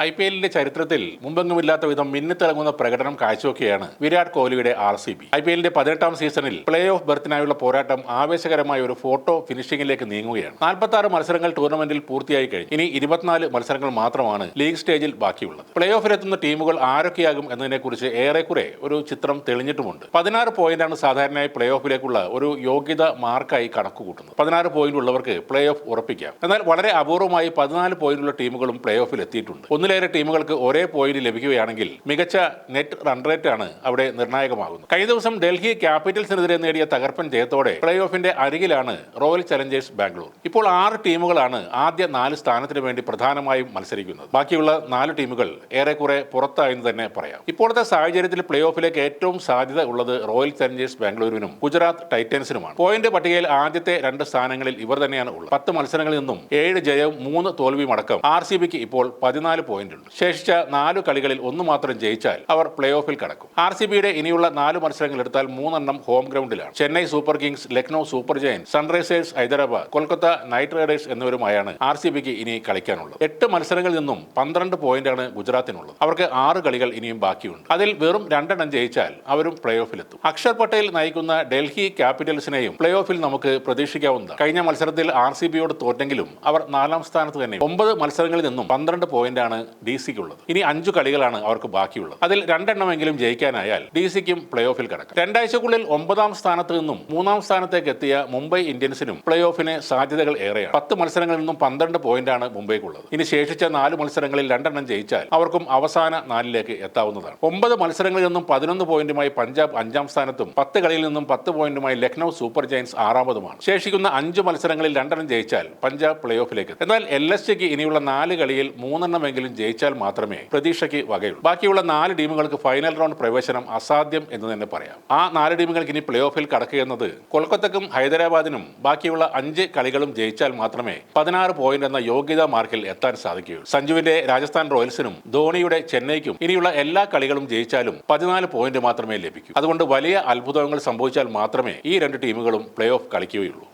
I P എല്ലിന്റെ ചരിത്രത്തിൽ മുമ്പെങ്ങുമില്ലാത്ത വിധം മിന്നിത്തിളങ്ങുന്ന പ്രകടനം കാഴ്ചവെക്കുകയാണ് വിരാട് കോഹ്ലിയുടെ R C B. I P എല്ലിന്റെ പതിനെട്ടാം സീസണിൽ പ്ലേ ഓഫ് ബെർത്തിനായുള്ള പോരാട്ടം ആവേശകരമായ ഒരു ഫോട്ടോ ഫിനിഷിംഗിലേക്ക് നീങ്ങുകയാണ്. നാൽപ്പത്തി ആറ് മത്സരങ്ങൾ ടൂർണമെന്റിൽ പൂർത്തിയായി കഴിഞ്ഞു. ഇനി ഇരുപത്തിനാല് മത്സരങ്ങൾ മാത്രമാണ് ലീഗ് സ്റ്റേജിൽ ബാക്കിയുള്ളത്. പ്ലേ ഓഫിലെത്തുന്ന ടീമുകൾ ആരൊക്കെയാകും എന്നതിനെക്കുറിച്ച് ഏറെക്കുറെ ഒരു ചിത്രം തെളിഞ്ഞിട്ടുമുണ്ട്. പതിനാറ് പോയിന്റാണ് സാധാരണയായി പ്ലേ ഓഫിലേക്കുള്ള ഒരു യോഗ്യത മാർക്കായി കണക്കുകൂട്ടുന്നത്. പതിനാറ് പോയിന്റ് ഉള്ളവർക്ക് പ്ലേ ഓഫ് ഉറപ്പിക്കാം. എന്നാൽ വളരെ അപൂർവമായി പതിനാല് പോയിന്റുള്ള ടീമുകളും പ്ലേ ഓഫിൽ എത്തിയിട്ടുണ്ട് ഒന്നിലേറെ ടീമുകൾക്ക് ഒരേ പോയിന്റ് ലഭിക്കുകയാണെങ്കിൽ മികച്ച നെറ്റ് റൺ ആണ് അവിടെ നിർണായകമാകുന്നത്. കഴിഞ്ഞ ദിവസം ഡൽഹി ക്യാപിറ്റൽസിനെതിരെ നേടിയ തകർപ്പൻ ജയത്തോടെ പ്ലേ ഓഫിന്റെ അരികിലാണ് റോയൽ ചലഞ്ചേഴ്സ് ബാംഗ്ലൂർ. ഇപ്പോൾ ആറ് ടീമുകളാണ് ആദ്യ നാല് സ്ഥാനത്തിന് വേണ്ടി പ്രധാനമായും മത്സരിക്കുന്നത്. ബാക്കിയുള്ള നാല് ടീമുകൾ ഏറെക്കുറെ പുറത്തായെന്ന് തന്നെ പറയാം. ഇപ്പോഴത്തെ സാഹചര്യത്തിൽ പ്ലേ ഓഫിലേക്ക് ഏറ്റവും സാധ്യത ഉള്ളത് റോയൽ ചലഞ്ചേഴ്സ് ബാംഗ്ലൂരിനും ഗുജറാത്ത് ടൈറ്റൻസിനുമാണ്. പോയിന്റ് പട്ടികയിൽ ആദ്യത്തെ രണ്ട് സ്ഥാനങ്ങളിൽ ഇവർ തന്നെയാണ് ഉള്ളത്. പത്ത് മത്സരങ്ങളിൽ നിന്നും ഏഴ് ജയവും മൂന്ന് തോൽവിയും അടക്കം ആർ സി ബിക്ക് ഇപ്പോൾ പതിനാല് പോയിന്റ് ഉണ്ട് ശേഷിച്ച നാല് കളികളിൽ ഒന്ന് മാത്രം ജയിച്ചാൽ അവർ പ്ലേ ഓഫിൽ കടക്കും. ആർ സി ബിയുടെ ഇനിയുള്ള നാല് മത്സരങ്ങൾ എടുത്താൽ മൂന്നെണ്ണം home ഗ്രൗണ്ടിലാണ്. Chennai super kings Lucknow super giants sunrisers Hyderabad Kolkata knight riders എന്നിവരുമായാണ് R C ബിക്ക് ഇനി കളിക്കാനുള്ളത്. എട്ട് മത്സരങ്ങളിൽ നിന്നും പന്ത്രണ്ട് പോയിന്റാണ് ഗുജറാത്തിനുള്ളത്. അവർക്ക് ആറ് കളികൾ ഇനിയും ബാക്കിയുണ്ട്. അതിൽ വെറും രണ്ടെണ്ണം ജയിച്ചാൽ അവരും പ്ലേ ഓഫിലെത്തും അക്ഷർ പട്ടേൽ നയിക്കുന്ന ഡൽഹി ക്യാപിറ്റൽസിനെയും പ്ലേ ഓഫിൽ നമുക്ക് പ്രതീക്ഷിക്കാവുന്നതാണ്. കഴിഞ്ഞ മത്സരത്തിൽ ആർ സി ബിയോട് തോറ്റെങ്കിലും അവർ നാലാം സ്ഥാനത്ത് തന്നെ ഒമ്പത് മത്സരങ്ങളിൽ നിന്നും പന്ത്രണ്ട് പോയിന്റാണ് ഡി സിക്കുള്ളത് ഇനി അഞ്ചു കളികളാണ് അവർക്ക് ബാക്കിയുള്ളത്. അതിൽ രണ്ടെണ്ണമെങ്കിലും ജയിക്കാനായാൽ ഡി സിക്കും പ്ലേ ഓഫിൽ കടക്കാം. രണ്ടാഴ്ചക്കുള്ളിൽ ഒമ്പതാം സ്ഥാനത്ത് നിന്നും മൂന്നാം സ്ഥാനത്തേക്ക് എത്തിയ മുംബൈ ഇന്ത്യൻസിനും പ്ലേ ഓഫിന് സാധ്യതകൾ ഏറെയാണ്. പത്ത് മത്സരങ്ങളിൽ നിന്നും പന്ത്രണ്ട് പോയിന്റാണ് മുംബൈക്കുള്ളത്. ഇനി ശേഷിച്ച നാല് മത്സരങ്ങളിൽ രണ്ടെണ്ണം ജയിച്ചാൽ അവർക്കും അവസാന നാലിലേക്ക് എത്താവുന്നതാണ്. ഒമ്പത് മത്സരങ്ങളിൽ നിന്നും പതിനൊന്ന് പോയിന്റുമായി പഞ്ചാബ് അഞ്ചാം സ്ഥാനത്തും പത്ത് കളിയിൽ നിന്നും പത്ത് പോയിന്റുമായി ലക്നൗ സൂപ്പർ ജയൻസ് ആറാമതുമാണ്. ശേഷിക്കുന്ന അഞ്ച് മത്സരങ്ങളിൽ രണ്ടെണ്ണം ജയിച്ചാൽ പഞ്ചാബ് പ്ലേ ഓഫിലേക്ക് എന്നാൽ എൽ എസ് സിക്ക് ഇനിയുള്ള നാല് കളിയിൽ മൂന്നെണ്ണമെങ്കിലും ജയിച്ചാൽ മാത്രമേ പ്രതീക്ഷയ്ക്ക് വകയുള്ളൂ. ബാക്കിയുള്ള നാല് ടീമുകൾക്ക് ഫൈനൽ റൗണ്ട് പ്രവേശനം അസാധ്യം എന്ന് തന്നെ പറയാം. ആ നാല് ടീമുകൾക്ക് ഇനി പ്ലേ ഓഫിൽ കടക്കുകയെന്നത് കൊൽക്കത്തക്കും ഹൈദരാബാദിനും ബാക്കിയുള്ള അഞ്ച് കളികളും ജയിച്ചാൽ മാത്രമേ പതിനാറ് പോയിന്റ് എന്ന യോഗ്യതാ മാർക്കിൽ എത്താൻ സാധിക്കുകയുള്ളൂ. സഞ്ജുവിന്റെ രാജസ്ഥാൻ റോയൽസിനും ധോണിയുടെ ചെന്നൈക്കും ഇനിയുള്ള എല്ലാ കളികളും ജയിച്ചാലും പതിനാല് പോയിന്റ് മാത്രമേ ലഭിക്കൂ. അതുകൊണ്ട് വലിയ അത്ഭുതങ്ങൾ സംഭവിച്ചാൽ മാത്രമേ ഈ രണ്ട് ടീമുകളും പ്ലേ ഓഫ് കളിക്കുകയുള്ളൂ.